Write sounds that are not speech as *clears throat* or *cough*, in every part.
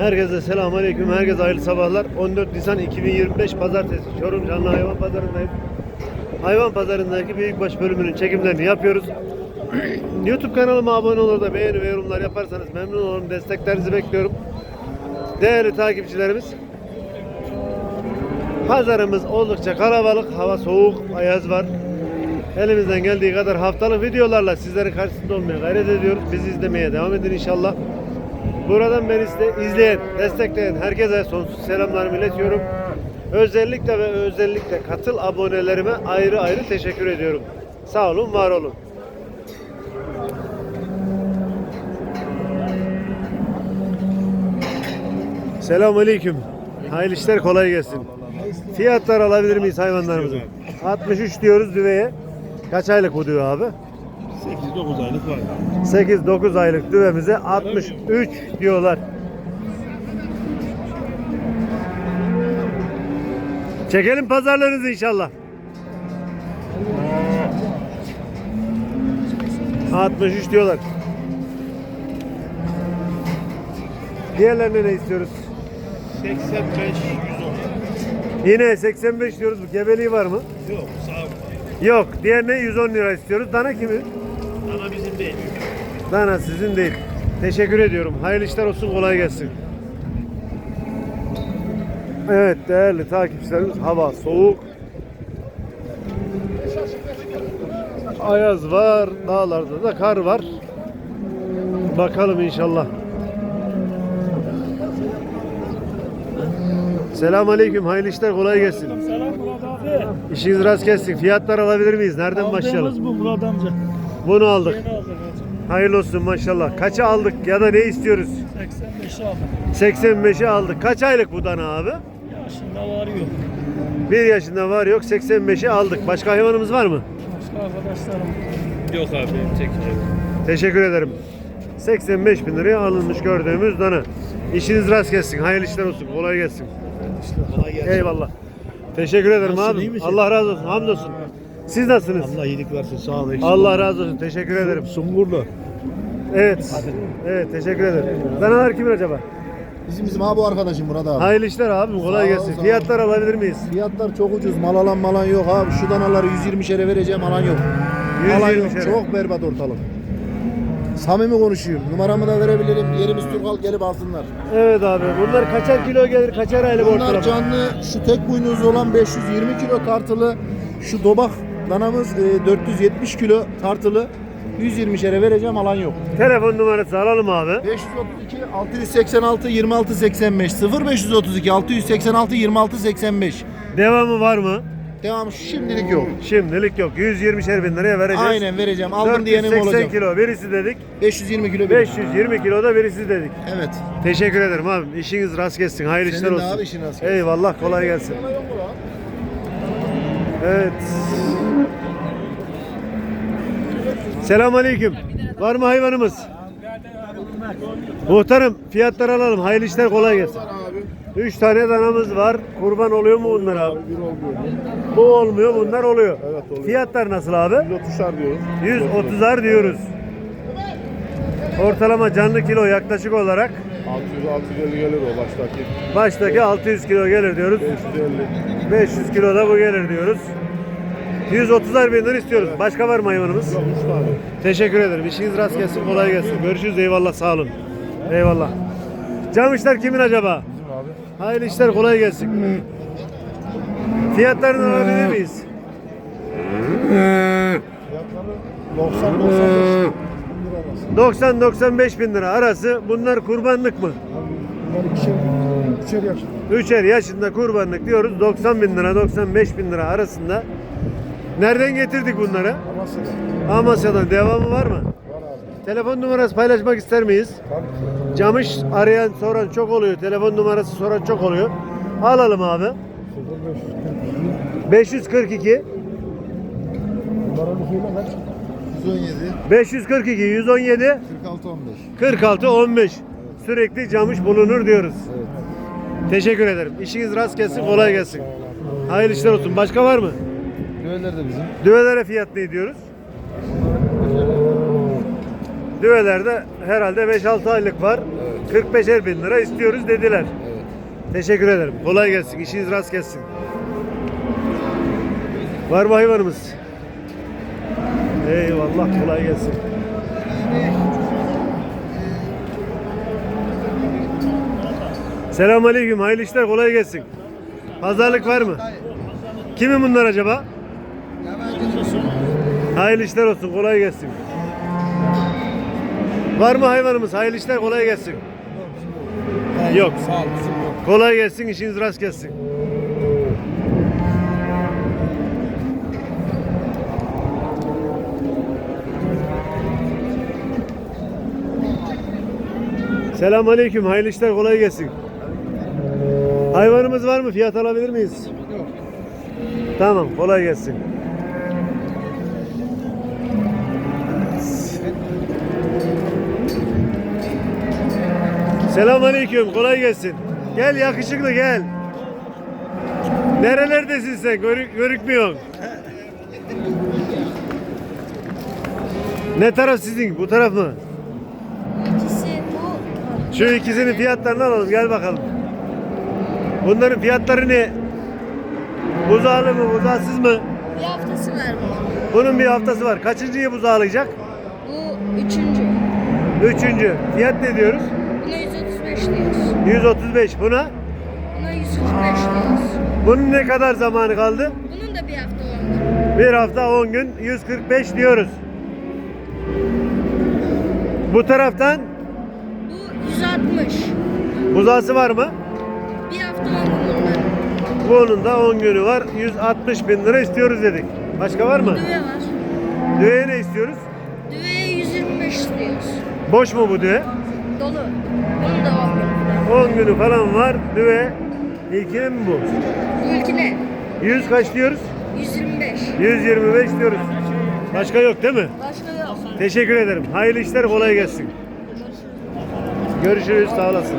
Herkese selamun aleyküm. Herkese hayırlı sabahlar. 14 Nisan 2025 Pazartesi. Çorum Canlı Hayvan Pazarı'ndayım. Hayvan pazarındaki büyükbaş bölümünün çekimlerini yapıyoruz. *clears throat* YouTube kanalıma abone olur da beğeni ve yorumlar yaparsanız memnun olurum. Desteklerinizi bekliyorum. Değerli takipçilerimiz. Pazarımız oldukça kalabalık. Hava soğuk, ayaz var. Elimizden geldiği kadar haftalık videolarla sizlerin karşısında olmaya gayret ediyoruz. Bizi izlemeye devam edin inşallah. Buradan beni izleyen, destekleyen herkese sonsuz selamlarımı iletiyorum. Özellikle ve özellikle katıl abonelerime ayrı ayrı teşekkür ediyorum. Sağ olun, var olun. Selamun Aleyküm. Hayırlı işler kolay gelsin. Fiyatlar alabilir miyiz hayvanlarımızın? 63 diyoruz düveye. Kaç aylık bu düve abi? 8-9 aylık var. 8-9 aylık düvemize 63 diyorlar. Çekelim pazarlarınızı inşallah. 63 diyorlar. Diğerlerine ne istiyoruz? 85 110. Yine 85 diyoruz. Gebeliği var mı? Yok sağ ol. Yok. Diğerine 110 lira istiyoruz. Dana kimin? Dana sizin değil. Teşekkür ediyorum. Hayırlı işler olsun, kolay gelsin. Evet değerli takipçilerimiz hava soğuk. Ayaz var, dağlarda da kar var. Bakalım inşallah. Selamun Aleyküm, hayırlı işler, kolay gelsin. Selam Murat abi. İşiniz rast gelsin. Fiyatlar alabilir miyiz? Nereden Aldığımız başlayalım? bu Murat amca. Bunu aldık. Yeni aldık. Hayırlı olsun maşallah. Kaça aldık ya da ne istiyoruz? 85 aldık. 85'i aldık. Kaç aylık bu dana abi? Yaşında varıyor. 1 yaşında var yok 85'i aldık. Başka hayvanımız var mı? Başka arkadaşlarım. Yok abi tek Teşekkür ederim. 85 bin liraya alınmış gördüğümüz dana. İşiniz rast gelsin. Hayırlı işler olsun. Kolay gelsin. Kolay gelsin. Eyvallah. Teşekkür ederim abi. Allah razı olsun. Hamdolsun. Siz nasılsınız? Allah iyilik versin sağ ol. eksik Allah razı olsun. Teşekkür ederim. Sungurlu. Evet. Evet teşekkür ederim. Danalar kimin acaba? Bizim bizim abi bu arkadaşım Murat abi. Hayırlı işler abi. Kolay Sağ ol, gelsin. sağ ol. Fiyatlar alabilir miyiz? Fiyatlar çok ucuz. Mal alan malan yok abi. Şu danaları 120 şere vereceğim alan yok. 120 Alan yok. şere. Çok berbat ortalık. Samimi konuşuyorum. Numaramı da verebilirim. Yerimiz Turkal gelip alsınlar. Evet abi. Bunlar kaçar kilo gelir? Kaçar aylık Bunlar ortalama? canlı şu tek boynuzlu olan 520 kilo tartılı. Şu dobak danamız e, 470 kilo tartılı. 120 şere vereceğim alan yok. Telefon numarası alalım abi. 532 686 26 85 0532 686 26 85 Devamı var mı? Devam şimdilik yok. Şimdilik yok. 120 bin liraya vereceğiz. Aynen vereceğim. Aldım diyenim 480 olacak. kilo birisi dedik. 520 kilo bir. 520 kilo da birisi dedik. Evet. Teşekkür ederim abi. İşiniz rast gelsin. Hayırlı Senin işler de olsun. abi işin rast gelsin. Eyvallah kolay gelsin. Evet. Selam aleyküm. Var mı hayvanımız? Muhtarım fiyatlar alalım. Hayırlı işler kolay gelsin. 3 tane danamız var. Kurban oluyor mu bunlar abi? Bu olmuyor, bunlar oluyor. Evet, oluyor. Fiyatlar nasıl abi? 130'ar diyoruz. 130'ar diyoruz. Ortalama canlı kilo yaklaşık olarak 600 650 gelir o baştaki. baştaki 600 kilo gelir diyoruz. 550. 500 kilo da bu gelir diyoruz. 130'ar bin lira istiyoruz. Başka var mı hayvanımız? Yok 3 tane. Teşekkür ederim. İşiniz rast gelsin, kolay gelsin. Görüşürüz. Eyvallah, sağ olun. Eyvallah. Camışlar kimin acaba? Bizim abi. Hayırlı işler, kolay gelsin. Fiyatlarını alabilir miyiz? Fiyatları 90 95 lira arası. 90-95 bin lira arası. Bunlar kurbanlık mı? Bunlar ikişer, üçer yaş. Üçer yaşında kurbanlık diyoruz. 90 bin lira, 95 bin lira arasında. Nereden getirdik bunları? Amasya'da. Amasya'dan. Devamı var mı? Var abi. Telefon numarası paylaşmak ister miyiz? Tabii. Camış arayan soran çok oluyor. Telefon numarası soran çok oluyor. Alalım abi. 542 Numaranı söyle kaç? 117 542 117 46 15. 46 15 sürekli camış bulunur diyoruz. Evet. Teşekkür ederim. İşiniz rast gelsin, kolay gelsin. Hayırlı işler olsun. Başka var mı? Düğeler de bizim. Düvelere fiyat ne diyoruz? Düvelerde herhalde 5-6 aylık var. 45'er bin lira istiyoruz dediler. Evet. Teşekkür ederim. Kolay gelsin. İşiniz rast gelsin. Var mı hayvanımız? Eyvallah kolay gelsin. Selamünaleyküm. Hayırlı işler kolay gelsin. Pazarlık var mı? Kimin bunlar acaba? Hayırlı işler olsun. Kolay gelsin. Var mı hayvanımız? Hayırlı işler kolay gelsin. Yok. Kolay gelsin, işiniz rast gelsin. Selamünaleyküm, hayırlı işler, kolay gelsin. Hayvanımız var mı? Fiyat alabilir miyiz? Yok. Tamam, kolay gelsin. Selamünaleyküm, kolay gelsin. Gel yakışıklı gel. Nerelerdesin sen? Görük, görükmüyorsun. Ne taraf sizin? Bu taraf mı? Şu ikisinin fiyatlarını alalım. Gel bakalım. Bunların fiyatları ne? Buzağlı mı, buzağsız mı? Bir haftası var bunun. Bunun bir haftası var. Kaçıncıyı buzağlayacak? Bu üçüncü. Üçüncü. Fiyat ne diyoruz? Buna 135 diyoruz. 135. Buna? Buna 145 diyoruz. Bunun ne kadar zamanı kaldı? Bunun da bir hafta var. Bir hafta 10 gün 145 diyoruz. Bu taraftan 160. buzağısı var mı? Bir hafta 10 gün bunlar. Bunun da 10 günü var. 160 bin lira istiyoruz dedik. Başka var mı? Düve var. Düğeye ne istiyoruz? Düveye 125 istiyoruz. Boş mu bu düğe? Dolu. Bunun da 10 gün. 10 günü falan var. Düğe. İlkinin mi bu? Bu ilkine 100 kaç diyoruz? 125. 125 diyoruz. Başka yok değil mi? Başka yok. Teşekkür ederim. Hayırlı işler kolay gelsin. Görüşürüz sağ olasın.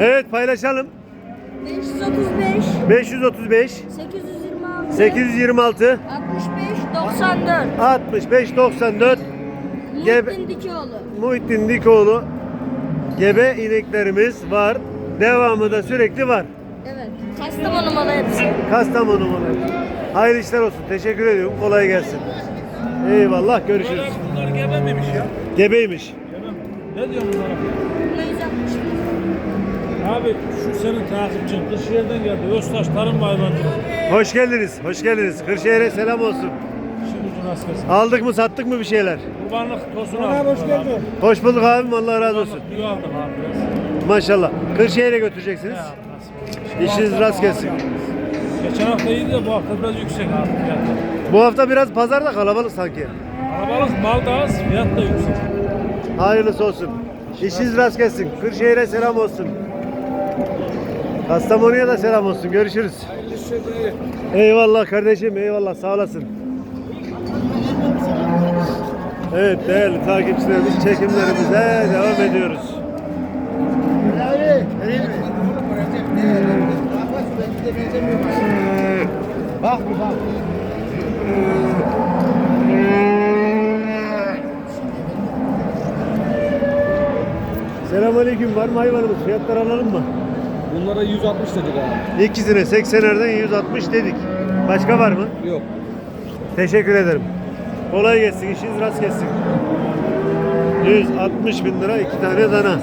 Evet paylaşalım. 535 535 826 826 65 94 65 94 Gebe- Muhittin Dikioğlu. Muhittin Dikoğlu gebe ineklerimiz var. Devamı da sürekli var. Evet. Kastamonu malı hepsi. Kastamonu malı. Hayırlı işler olsun. Teşekkür ediyorum. Kolay gelsin. Eyvallah. Görüşürüz. Bunlar gebe miymiş ya? Gebeymiş. Ne diyorsun bunlara? Buna 160 Abi şu senin takipçin Kırşehir'den geldi. Öztaş Tarım ve Hayvancılık. Hoş geldiniz. Hoş geldiniz. Kırşehir'e selam olsun. Şimdi rast gelsin. Aldık mı sattık mı bir şeyler? Kurbanlık tosun aldık. hoş geldin. Hoş bulduk abim. Allah razı olsun. Büyü aldık abi biraz. Maşallah. Kırşehir'e götüreceksiniz. Nasıl? İşiniz rast gelsin. Geçen hafta iyiydi de bu hafta biraz yüksek abi fiyatlar. Bu hafta biraz pazarda kalabalık sanki. Kalabalık mal da az, fiyat da yüksek. Hayırlısı olsun. İşiniz rast gelsin. Kırşehir'e selam olsun. Kastamonu'ya da selam olsun. Görüşürüz. Eyvallah kardeşim. Eyvallah. Sağ olasın. Evet değerli takipçilerimiz çekimlerimize devam ediyoruz. Bak bak. Selamünaleyküm. Var mı hayvanımız? Fiyatlar alalım mı? Bunlara 160 dedik abi. İkisine 80'lerden 160 dedik. Başka var mı? Yok. Teşekkür ederim. Kolay gelsin, işiniz rast gelsin. 160 bin lira iki tane dana.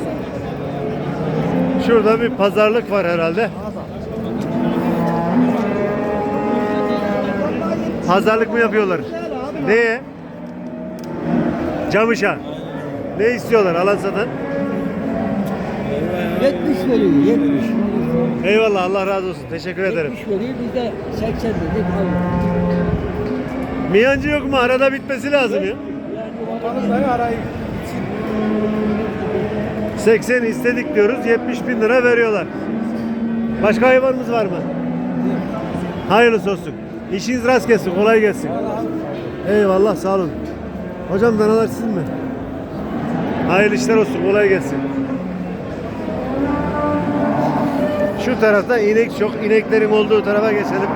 Şurada bir pazarlık var herhalde. Pazarlık mı yapıyorlar? Neye? Camışa. Ne istiyorlar alan satan? 70 veriyor, 70. Eyvallah Allah razı olsun. Teşekkür ederim. 70 veriyor, biz de 80 dedik. Miyancı yok mu? Arada bitmesi lazım ya. Yani o arada 80 istedik diyoruz. 70 bin lira veriyorlar. Başka hayvanımız var mı? Hayırlısı olsun. İşiniz rast gelsin. Kolay gelsin. Eyvallah sağ olun. Hocam danalar sizin mi? Hayırlı işler olsun. Kolay gelsin. Şu tarafta inek çok. İneklerin olduğu tarafa geçelim.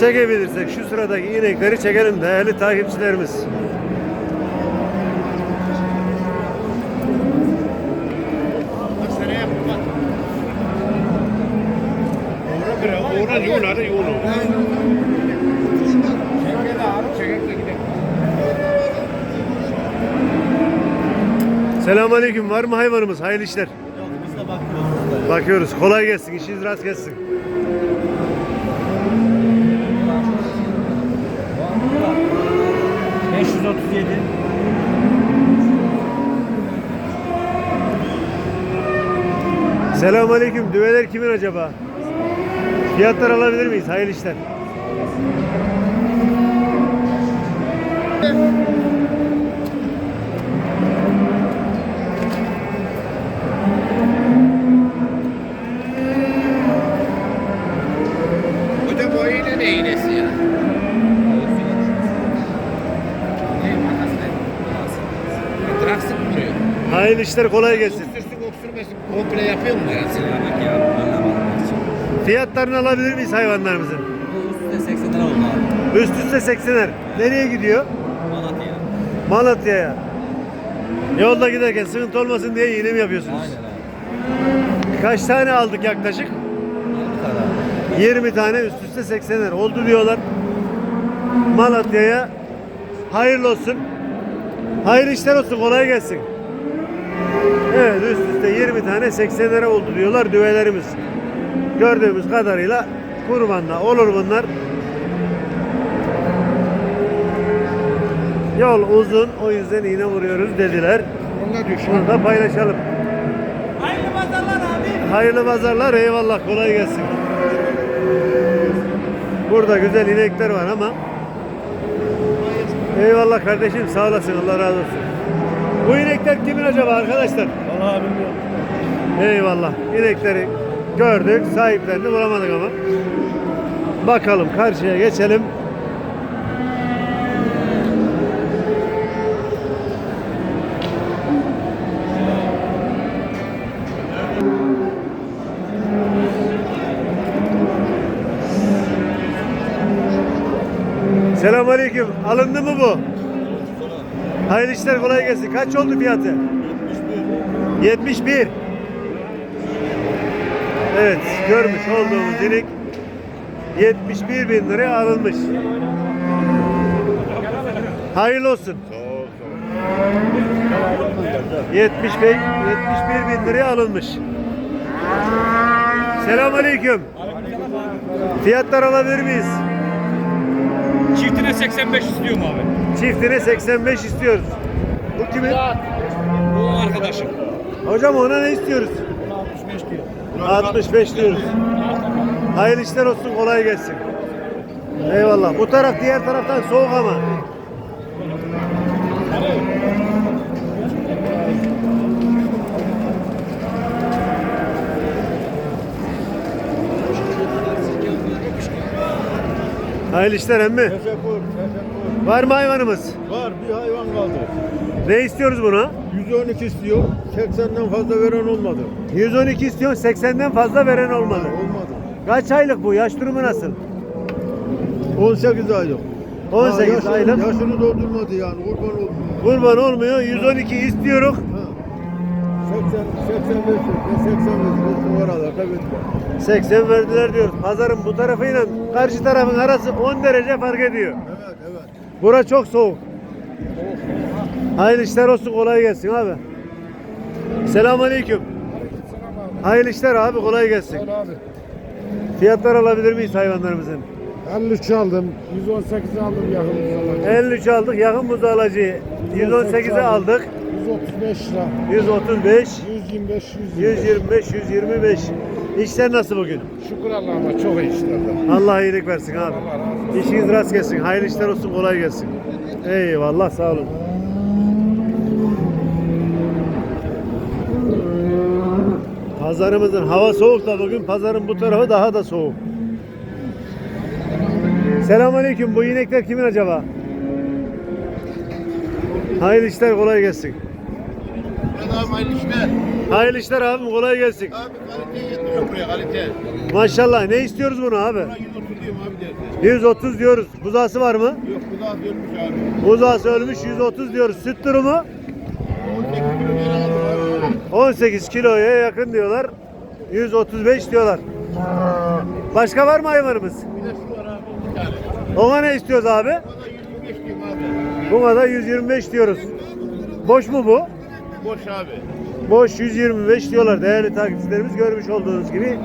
Çekebilirsek şu sıradaki inekleri çekelim değerli takipçilerimiz. Selamünaleyküm. Var mı hayvanımız? Hayırlı işler. Bakıyoruz. Kolay gelsin. İşiniz rast gelsin. Selamünaleyküm. Düveler kimin acaba? Fiyatlar alabilir miyiz? Hayırlı işler. Hocam o iğne ne iğnesi ya? Hayırlı işler kolay gelsin. Öksürsün öksürmesin komple yapıyor mu ya? Fiyatlarını alabilir miyiz hayvanlarımızın? Bu üstüne 80 lira oldu abi. Üst üste 80'er. Nereye gidiyor? Malatya'ya. Malatya'ya. Yolda giderken sıkıntı olmasın diye iğne mi yapıyorsunuz? Aynen abi. Kaç tane aldık yaklaşık? 20 tane abi. 20 tane üst üste 80'er oldu diyorlar. Malatya'ya hayırlı olsun. Hayırlı işler olsun kolay gelsin. Evet üst üste 20 tane 80'lere oldu diyorlar düvelerimiz. Gördüğümüz kadarıyla kurbanla olur bunlar. Yol uzun o yüzden iğne vuruyoruz dediler. Bunu da paylaşalım. Hayırlı pazarlar abi. Hayırlı pazarlar eyvallah kolay gelsin. Burada güzel inekler var ama Eyvallah kardeşim sağ olasın Allah razı olsun. Bu inekler kimin acaba arkadaşlar? Vallahi bilmiyorum. Eyvallah. İnekleri gördük, sahiplerini bulamadık ama. Bakalım karşıya geçelim. Selamünaleyküm. Alındı mı bu? Hayırlı işler kolay gelsin. Kaç oldu fiyatı? 71. Evet, görmüş olduğumuz inek 71 bin liraya alınmış. Hayırlı olsun. 70 bin, 71 bin liraya alınmış. Selamünaleyküm. Fiyatlar alabilir miyiz? Çiftine 85 istiyorum abi. Çiftine 85 istiyoruz. Bu kimin? Bu arkadaşım. Hocam ona ne istiyoruz? 65 diyoruz. Hayırlı işler olsun, kolay gelsin. Eyvallah. Bu taraf diğer taraftan soğuk ama. Hayırlı işler emmi. Teşekkür, teşekkür. Var mı hayvanımız? Var bir hayvan kaldı. Ne istiyoruz buna? 112 istiyor. 80'den fazla veren olmadı. 112 istiyorsun, 80'den fazla veren olmadı. Olmadı. Kaç aylık bu? Yaş durumu nasıl? 18 aylık. 18 Ha, yaşını, aylık. Yaşını doldurmadı yani kurban olmuyor. Kurban olmuyor. 112 istiyoruz. Ha. 80, 85, 85 bu aralarda bitti. 80 verdiler diyoruz. Pazarın bu tarafıyla karşı tarafın arası 10 derece fark ediyor. Evet, evet. Bura çok soğuk. Hayırlı işler olsun kolay gelsin abi. Selamünaleyküm. Hayırlı işler abi kolay gelsin. Fiyatlar alabilir miyiz hayvanlarımızın? 53 aldım. 118 aldım yakın zaman. 53 aldık yakın buzağlacıyı. 118'e aldık. 135 lira. 135, 125, 125. 125, 125. İşler nasıl bugün? Şükür Allah'ıma çok iyi işlerdi. Allah iyilik versin abi. İşiniz rast gelsin. Hayırlı işler olsun, kolay gelsin. Eyvallah, sağ olun. Pazarımızın hava soğuk da bugün pazarın bu tarafı daha da soğuk. Selamünaleyküm. Bu inekler kimin acaba? Hayırlı işler kolay gelsin. Adam hayırlı işler. Hayırlı işler abim kolay gelsin. Abi kalite yetmiyor buraya kalite. Maşallah ne istiyoruz bunu abi? 130 diyorum abi dersin. 130 diyoruz. Buzağısı var mı? Yok bu da dönmüş abi. Buzağısı ölmüş 130 diyoruz. Süt durumu 18 kilo aldım abi. 18 kiloya yakın diyorlar. 135 diyorlar. Başka var mı hayvanımız? Bir de şu var abi bir tane. Ona ne istiyoruz abi? Bu da 125 diyorum abi. Buna da 125 diyoruz. Boş mu bu? boş abi. Boş 125 diyorlar değerli takipçilerimiz görmüş olduğunuz gibi.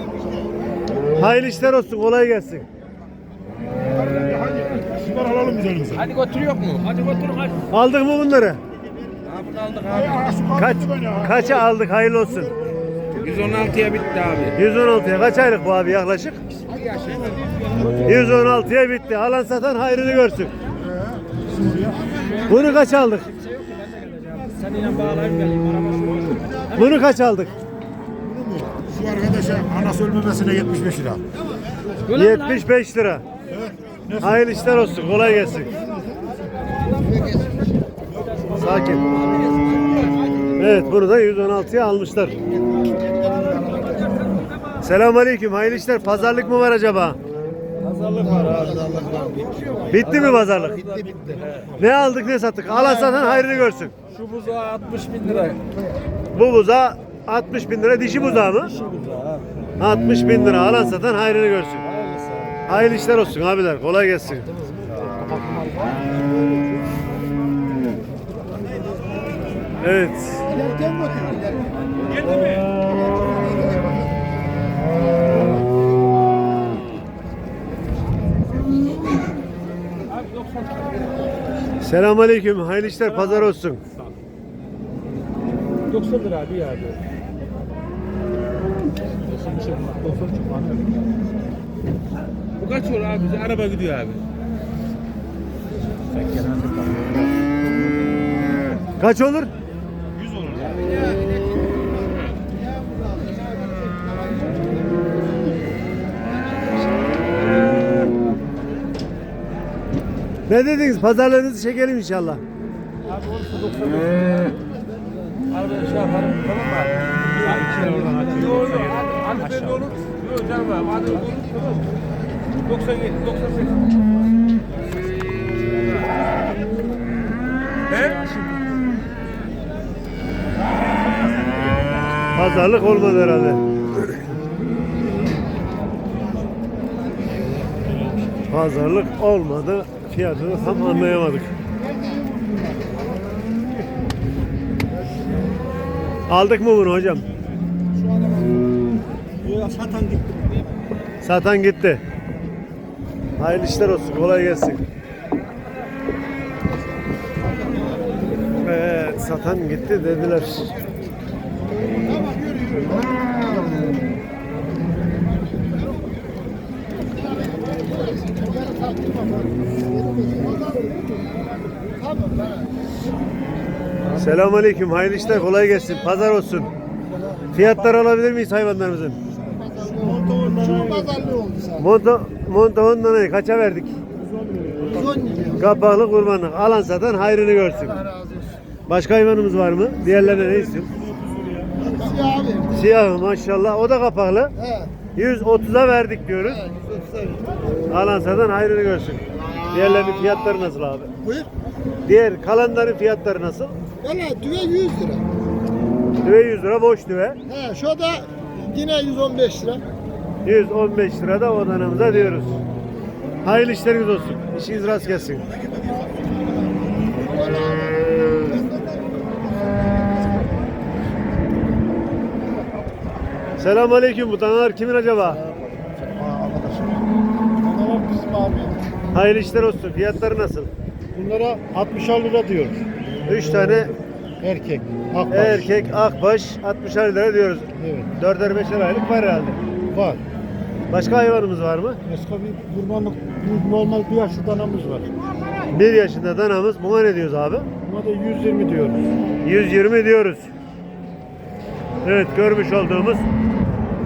Hayırlı işler olsun kolay gelsin. Şunları alalım biz elimize. Hadi götürüyor mu? Hadi götürün hadi. Aldık mı bunları? Aldık abi. Kaç kaça aldık hayırlı olsun. 116'ya bitti abi. 116'ya kaç aylık bu abi yaklaşık? 116'ya bitti. Alan satan hayrını görsün. Bunu kaç aldık? Bunu kaç aldık? Şu arkadaşa anası ölmemesine 75 lira. 75 lira. Hayırlı işler olsun. Kolay gelsin. Sakin. Evet bunu da 116'ya almışlar. Selamünaleyküm. Hayırlı işler. Pazarlık mı var acaba? Pazarlık var abi. Bitti mi pazarlık? Bitti bitti. Ne aldık ne sattık? Alan satan hayrını görsün. Şu buzağı 60 bin lira. Bu buza 60 bin lira. Dişi buzağı mı? 60 bin lira. Alan satan hayrını görsün. Hayırlı işler olsun abiler. Kolay gelsin. Evet. Selamünaleyküm. Hayırlı işler. Pazar olsun. 90 lira abi ya abi. Bu kaç olur abi? Araba gidiyor abi. Kaç olur? 100 olur. Ne dediniz? Pazarlarınızı çekelim inşallah. Abi olursa 90 lira. Arabaya yaparım tamam mı abi? Ha, iki lira oradan hadi. Yok yok hadi, hadi belli olur. Yok canım abi hadi olur. 97, 98. He? Pazarlık olmadı herhalde. Pazarlık olmadı. Fiyatını tam anlayamadık. Aldık mı bunu hocam? Satan gitti. Satan gitti. Hayırlı işler olsun. Kolay gelsin. Evet, satan gitti dediler. Selamünaleyküm. Hayırlı işler. Kolay gelsin. Pazar olsun. Fiyatlar alabilir miyiz hayvanlarımızın? Şunun pazarlığı oldu. Monta, monta on danayı kaça verdik? 110 milyon. Kapaklı kurbanlık. Alan satan hayrını görsün. Allah razı olsun. Başka hayvanımız var mı? Diğerlerine ne istiyorsun? Siyah abi. Siyah maşallah. O da kapaklı. He. 130'a verdik diyoruz. He, 130 Alan satan hayrını görsün. Diğerlerinin fiyatları nasıl abi? Buyur. Diğer kalanların fiyatları nasıl? Valla düve 100 lira. Düve 100 lira boş düve. He, şu da yine 115 lira. 115 lira da odanımıza diyoruz. Hayırlı işleriniz olsun. İşiniz rast gelsin. Selamünaleyküm. Bu danalar kimin acaba? Bizim abi. Hayırlı işler olsun. Fiyatları nasıl? Bunlara 60 lira diyoruz. 3 tane Erkek. Akbaş. erkek akbaş 60 lira diyoruz. Evet. 4'er 5'er aylık var herhalde. Var. Başka hayvanımız var mı? Başka bir kurbanlık normal bir yaşlı danamız var. 1 yaşında danamız. Buna ne diyoruz abi? Buna da 120 diyoruz. 120 diyoruz. Evet görmüş olduğumuz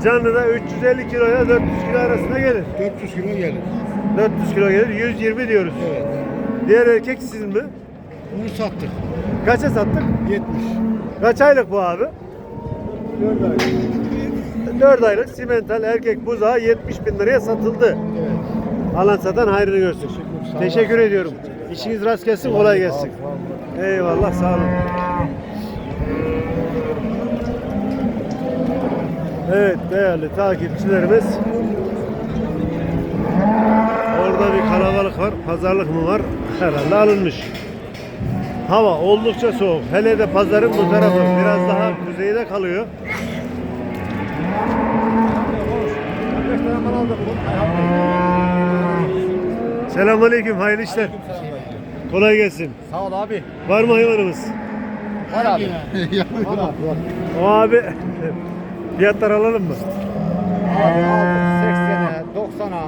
canlı da 350 kiloya 400 kilo arasında gelir. 400 kilo gelir. 400 kilo gelir 120 diyoruz. Evet. Diğer erkek sizin mi? Bunu sattık. Kaça sattık? 70. Kaç aylık bu abi? 4 ay. 4 aylık simental erkek buzağı 70 bin liraya satıldı. Evet. Alan satan hayrını görsün. Teşekkür, Teşekkür ediyorum. İşiniz rast gelsin, kolay gelsin. Eyvallah, sağ olun. Evet değerli takipçilerimiz. Orada bir kalabalık var. Pazarlık mı var? Herhalde alınmış. Hava oldukça soğuk. Hele de pazarın bu tarafı biraz daha kuzeyde kalıyor. Selamünaleyküm, hayırlı işler. Kolay gelsin. Sağ ol abi. Var mı hayvanımız? Var abi. O abi fiyatlar alalım mı? Abi aldık 80'e 90'a.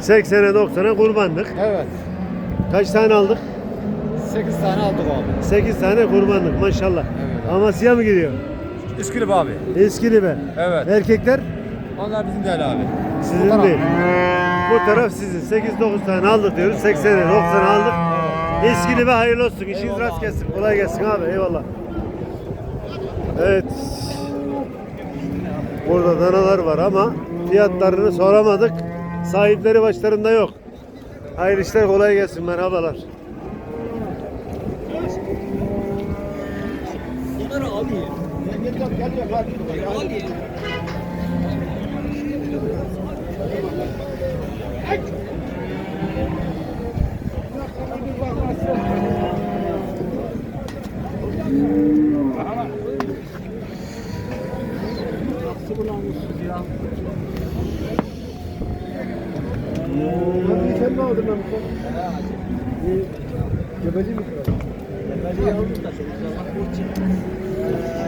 80'e 90'a kurbanlık. Evet. Kaç tane aldık? 8 tane aldık abi. 8 tane kurbanlık maşallah. Evet. Amasya mı gidiyor? Üskülüp abi. Eskili be. Evet. Erkekler Onlar bizim değil abi. sizin taraf. değil. Bu taraf sizin. 8-9 tane aldık diyoruz. 80'e 90'a aldık. Eskili ve hayırlı olsun. İşiniz Eyvallah rast abi. gelsin. Kolay gelsin abi. Eyvallah. Evet. Burada danalar var ama fiyatlarını soramadık. Sahipleri başlarında yok. Hayırlı işler kolay gelsin. Merhabalar. Gebeli mi? Gebeli yavrum da çok zaman kurçun.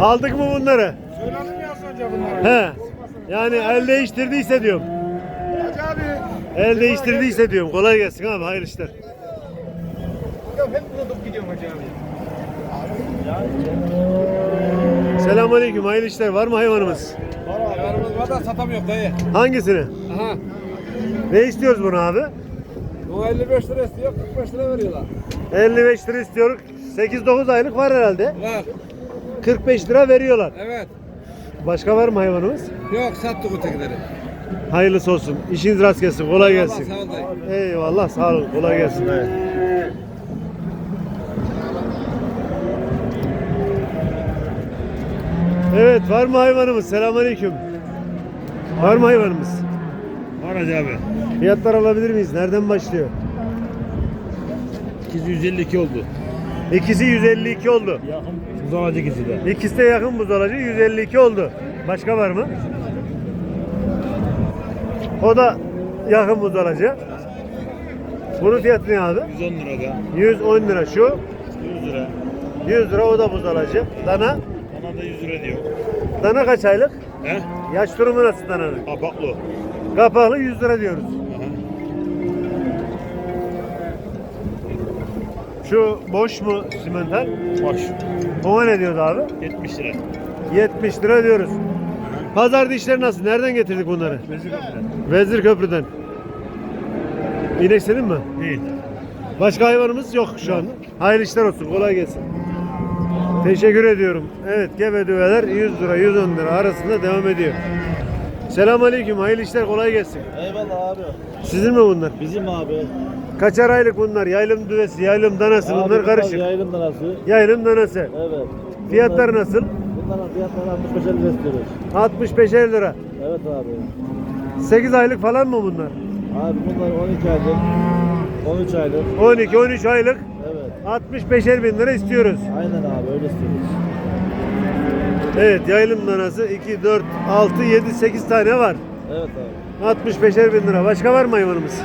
Aldık mı bunları? Söyledim ya önce bunları. He. Yani el değiştirdiyse diyorum. Hacı abi. El değiştirdiyse diyorum. Kolay gelsin abi. Hayırlı işler. Hep bulduk gidiyorum hacı abi. Selamünaleyküm. Hayırlı işler. Var mı hayvanımız? Hayvanımız var da satamıyor dayı. Hangisini? Aha. Ne istiyoruz bunu abi? O 55 lira istiyor 45 lira veriyorlar. 55 lira istiyoruz. 8-9 aylık var herhalde. Var. 45 lira veriyorlar. Evet. Başka var mı hayvanımız? Yok sattık ötekileri. Hayırlısı olsun. İşiniz rast gelsin. Kolay gelsin. Sağ ol dayı. Eyvallah. Sağ olun. Kolay gelsin. Evet var mı hayvanımız? Selamünaleyküm. Var mı hayvanımız? Var Hacı abi. Fiyatlar alabilir miyiz? Nereden başlıyor? 252 oldu. İkisi 152 oldu. Yakın uzanacak ikisi de. İkisi de yakın buzdolacı 152 oldu. Başka var mı? O da yakın buzdolacı. Bunun fiyatı ne abi? 110 lirada. 110 lira şu. 100 lira. 100 lira o da buzdolacı. Dana. Bana da 100 lira diyor. Dana kaç aylık? He? Yaş durumu nasıl dananın? Apaklı. Kapaklı 100 lira diyoruz. Şu boş mu simental? Boş. Ona ne diyordu abi? 70 lira. 70 lira diyoruz. Pazar dişleri nasıl? Nereden getirdik bunları? Vezir Köprü'den. İnek senin mi? Değil. Başka hayvanımız yok şu an. Hayırlı işler olsun. Kolay gelsin. Teşekkür ediyorum. Evet gebe düveler 100 lira 110 lira arasında devam ediyor. Selamünaleyküm. Hayırlı işler kolay gelsin. Eyvallah abi. Sizin mi bunlar? Bizim abi. Kaçar aylık bunlar? Yaylım düvesi, yaylım danası bunlar bunlar karışık. Yaylım danası. Yaylım danası. Evet. Fiyatlar nasıl? Bunların fiyatları 65 lira istiyoruz. 65 lira. Evet abi. 8 aylık falan mı bunlar? Abi bunlar 12 aylık. 13 aylık. 12 13 aylık Evet. 65'er bin lira istiyoruz. Aynen abi öyle istiyoruz. Evet yaylım danası 2 4 6 7 8 tane var. Evet abi. 65'er bin lira. Başka var mı hayvanımız?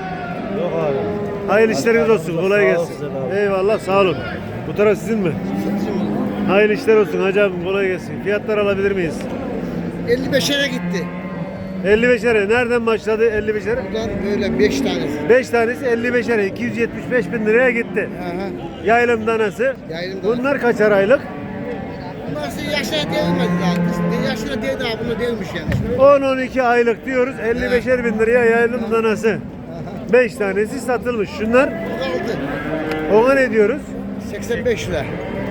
Yok abi. Hayırlı işleriniz olsun. Kolay Sağ ol gelsin. Eyvallah sağ olun. Bu taraf sizin mi? Hayırlı işler olsun hacı abim kolay gelsin. Fiyatlar alabilir miyiz? 55'e gitti. 55'ere nereden başladı 55'ere? Buradan böyle 5 tanesi. 5 tanesi 55'ere 275 bin liraya gitti. Aha. Yaylım danası. Yaylım danası. Bunlar kaçar aylık? Bunlar size yaşına değmedi daha. Yaşına değdi abi bunu değilmiş yani. 10-12 aylık diyoruz 55'er bin liraya yaylım danası. 5 tanesi satılmış. Şunlar kaldı. ona ne diyoruz? 85 lira.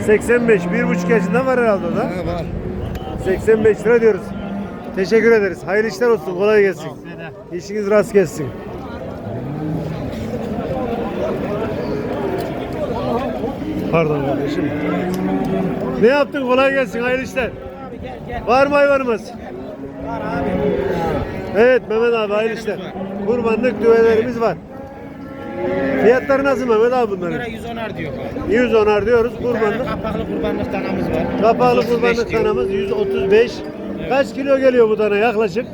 85. 1,5 yaşında var herhalde o da. Ha, var. 85 lira diyoruz. Teşekkür ederiz. Hayırlı işler olsun. Kolay gelsin. İşiniz rast gelsin. Pardon kardeşim. Ne yaptın? Kolay gelsin. Hayırlı işler. Var mı hayvanımız? Var abi. Evet Mehmet abi hayırlı işler. Kurbanlık düvelerimiz var. Fiyatları nasıl Mehmet abi bunların? Bunlara 110'ar diyor abi. 110'ar diyoruz kurbanlık. kapaklı kurbanlık danamız var. Kapalı 135 kurbanlık diyor. danamız 135. Kaç kilo geliyor bu dana yaklaşık?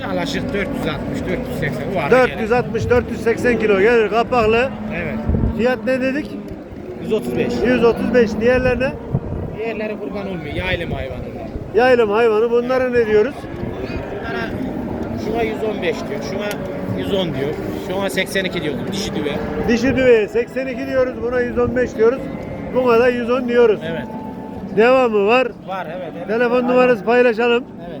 Yaklaşık 460, 480. O ara gelir. 460-480 kilo gelir kapaklı. Evet. Fiyat ne dedik? 135. 135. Diğerlerine Diğerleri kurban olmuyor. Yaylım hayvanı. yaylım hayvanı. Bunlara ne diyoruz? Bunlara şuna 115 diyor. Şuna 110 diyor. Şuna 82 diyor. Dişi düve. Dişi düveye 82 diyoruz. Buna 115 diyoruz. Buna da 110 diyoruz. Evet. Devamı var. Var evet. evet. Telefon numarası paylaşalım. Evet.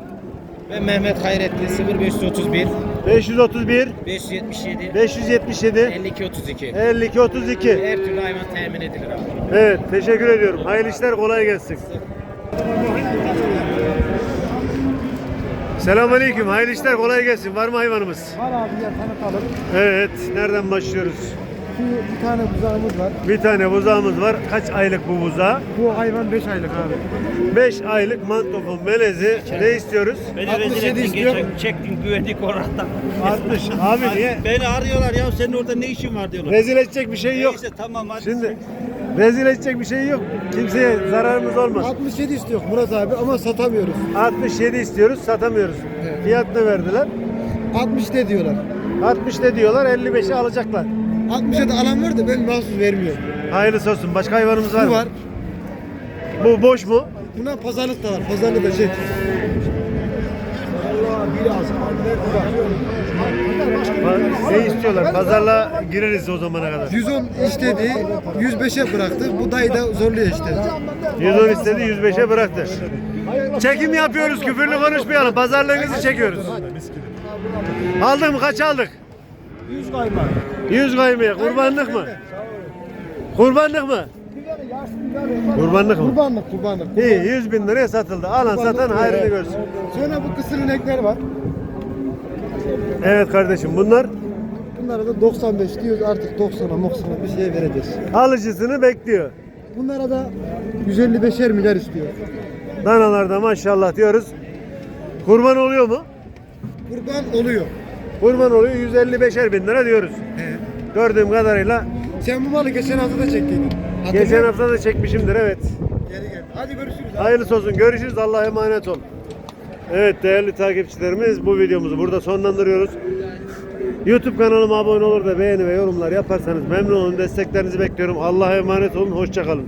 Ben Mehmet Hayretli 0531 531 577 577 52 32. 52 32. Her türlü hayvan temin edilir abi. Evet, teşekkür ediyorum. Hayırlı işler, kolay gelsin. Selamünaleyküm. Hayırlı işler, kolay gelsin. Var mı hayvanımız? Var abi gel tanıtalım. Evet, nereden başlıyoruz? Şu bir tane buzağımız var. Bir tane buzağımız var. Kaç aylık bu buzağı? Bu hayvan 5 aylık abi. 5 aylık mantofon melezi. Ne istiyoruz? Beni 67 rezil ettin istiyor. geçen çektin güvenlik oradan. 60. Abi niye? Beni arıyorlar ya senin orada ne işin var diyorlar. Rezil edecek bir şey yok. Neyse tamam hadi. Şimdi rezil edecek bir şey yok. Kimseye zararımız olmaz. 67 istiyor Murat abi ama satamıyoruz. 67 istiyoruz, satamıyoruz. Fiyat ne verdiler? 60 de diyorlar. 60 de diyorlar, 55'i alacaklar. 60'a da alan var da ben mahsus vermiyorum. Hayırlısı olsun. Başka hayvanımız var Bu mı? var. Bu boş mu? Buna pazarlık da var. Pazarlık da biraz. Ne istiyorlar? Pazarla gireriz o zamana kadar. 110 istedi, 105'e bıraktı. Bu dayı da zorluyor işte. 110 istedi, 105'e bıraktı. Çekim yapıyoruz, küfürlü konuşmayalım. Pazarlığınızı çekiyoruz. Aldık mı? Kaç aldık? 100 kayma. 100 kaymaya. Kurbanlık mı? Kurbanlık mı? Kurbanlık mı? Kurbanlık, kurbanlık. İyi, 100 bin liraya satıldı. Alan satan hayrını görsün. Sonra bu kısır inekler var. Evet kardeşim, bunlar Bunlara da 95 diyoruz artık 90'a 90'a bir şey vereceğiz. alıcısını bekliyor. Bunlara da 155'er milyar istiyor. Danalarda maşallah diyoruz. Kurban oluyor mu? Kurban oluyor. Kurban oluyor 155'er bin lira diyoruz. Gördüğüm kadarıyla Sen bu malı geçen hafta da çektiydin. Hatırlıyor geçen musun? hafta da çekmişimdir evet. Geri gel. Hadi görüşürüz. Hayırlısı olsun. Görüşürüz. Allah'a emanet ol. Evet değerli takipçilerimiz bu videomuzu burada sonlandırıyoruz. YouTube kanalıma abone olur da beğeni ve yorumlar yaparsanız memnun olun. Desteklerinizi bekliyorum. Allah'a emanet olun. Hoşçakalın.